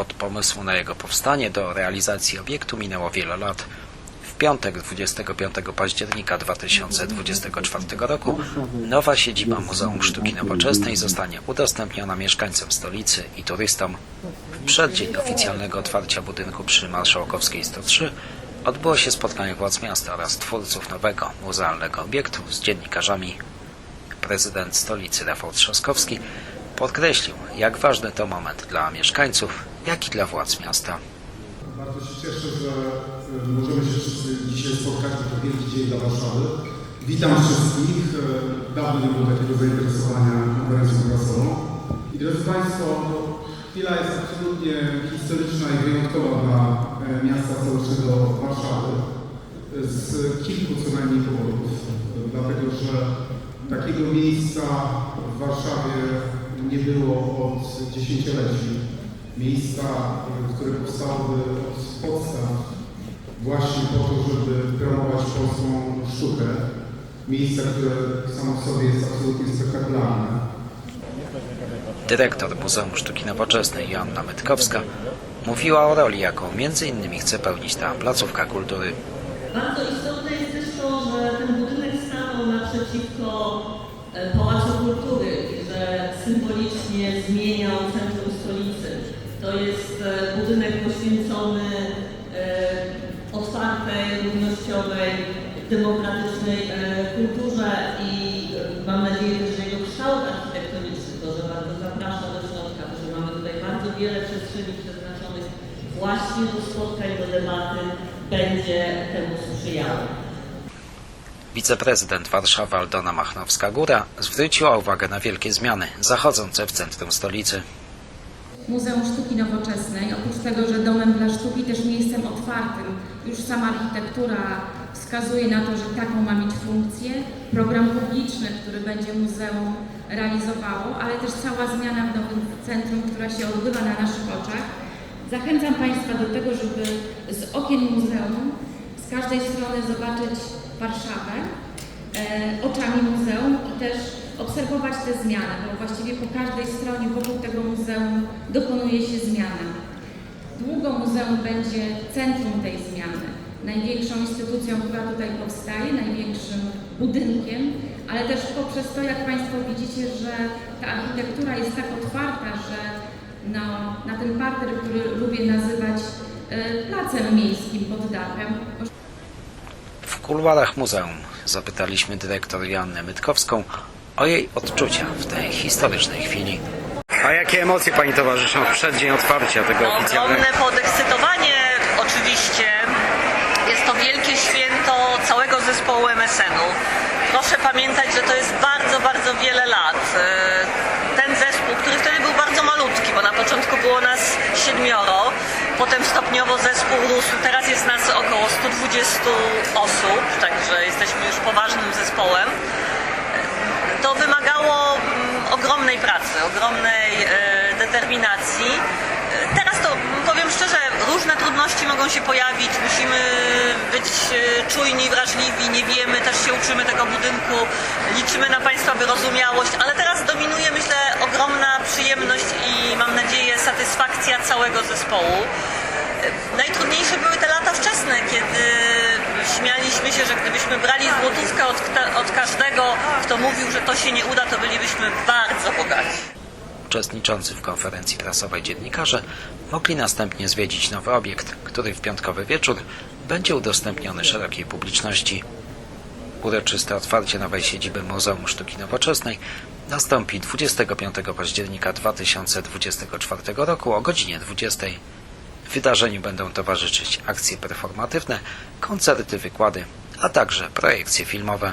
Od pomysłu na jego powstanie do realizacji obiektu minęło wiele lat. W piątek 25 października 2024 roku nowa siedziba Muzeum Sztuki Nowoczesnej zostanie udostępniona mieszkańcom stolicy i turystom. W przeddzień oficjalnego otwarcia budynku przy Marszałkowskiej 103 odbyło się spotkanie władz miasta oraz twórców nowego muzealnego obiektu z dziennikarzami. Prezydent stolicy Rafał Trzaskowski podkreślił, jak ważny to moment dla mieszkańców, jak i dla władz miasta. Bardzo się cieszę, że y, możemy się wszyscy dzisiaj spotkać. To wielki dzień dla Warszawy. Witam wszystkich. Y, Dawno nie było takiego zainteresowania konferencją prasową. I drodzy Państwo, no, chwila jest absolutnie historyczna i wyjątkowa dla e, miasta stołecznego Warszawy. Z kilku co najmniej powodów. Dlatego, że takiego miejsca w Warszawie nie było od dziesięcioleci miejsca, które powstałyby od podstaw właśnie po to, żeby promować polską sztukę. Miejsca, które samo w sobie jest absolutnie spektakularne. Dyrektor Muzeum Sztuki Nowoczesnej Joanna Mytkowska mówiła o roli, jaką między innymi chce pełnić ta placówka kultury. Bardzo istotne jest też to, że ten budynek stanął naprzeciwko e, Pałacu Kultury, że symbolicznie zmieniał centrum. To jest e, budynek poświęcony e, otwartej, równościowej, demokratycznej e, kulturze i mam nadzieję że jego kształt architektoniczny, to, że bardzo zaprasza do środka, to, że mamy tutaj bardzo wiele przestrzeni przeznaczonych właśnie do spotkań, do debaty, będzie temu sprzyjało. Wiceprezydent Warszawy Aldona Machnowska-Góra zwróciła uwagę na wielkie zmiany zachodzące w centrum stolicy. Muzeum Sztuki Nowoczesnej, oprócz tego, że domem dla sztuki, też miejscem otwartym. Już sama architektura wskazuje na to, że taką ma mieć funkcję. Program publiczny, który będzie muzeum realizowało, ale też cała zmiana w nowym centrum, która się odbywa na naszych oczach. Zachęcam Państwa do tego, żeby z okien muzeum z każdej strony zobaczyć Warszawę e, oczami muzeum i też obserwować te zmiany, bo właściwie po każdej stronie wokół tego muzeum dokonuje się zmiana. Długo muzeum będzie centrum tej zmiany, największą instytucją, która tutaj powstaje, największym budynkiem, ale też poprzez to, jak Państwo widzicie, że ta architektura jest tak otwarta, że no, na ten parter, który lubię nazywać e, placem miejskim pod dachem, W kuluarach muzeum zapytaliśmy dyrektor Joannę Mytkowską o jej odczucia w tej historycznej chwili. A jakie emocje Pani towarzyszą w przeddzień otwarcia tego oficjalnego? Ogromne podekscytowanie oczywiście. Jest to wielkie święto całego zespołu MSN-u. Proszę pamiętać, że to jest bardzo, bardzo wiele lat. E, Ten zespół, który wtedy był bardzo malutki, bo na początku było nas siedmioro, potem stopniowo zespół rósł, teraz jest nas około 120 osób, także jesteśmy ogromnej e, determinacji. E, Teraz to powiem szczerze, różne trudności mogą się pojawić, musimy być e, czujni, wrażliwi, nie wiemy, też się uczymy tego budynku, liczymy na Państwa wyrozumiałość, ale teraz dominuje myślę ogromna przyjemność i mam nadzieję satysfakcja całego zespołu. Najtrudniejsze były te lata wczesne, kiedy śmialiśmy się, że gdybyśmy brali złotówkę od, od każdego, kto mówił, że to się nie uda, to bylibyśmy bardzo bogaci. Uczestniczący w konferencji prasowej dziennikarze mogli następnie zwiedzić nowy obiekt, który w piątkowy wieczór będzie udostępniony szerokiej publiczności. Uroczyste otwarcie nowej siedziby Muzeum Sztuki Nowoczesnej nastąpi 25 października 2024 roku o godzinie 20. Wydarzeniu będą towarzyszyć akcje performatywne, koncerty, wykłady, a także projekcje filmowe.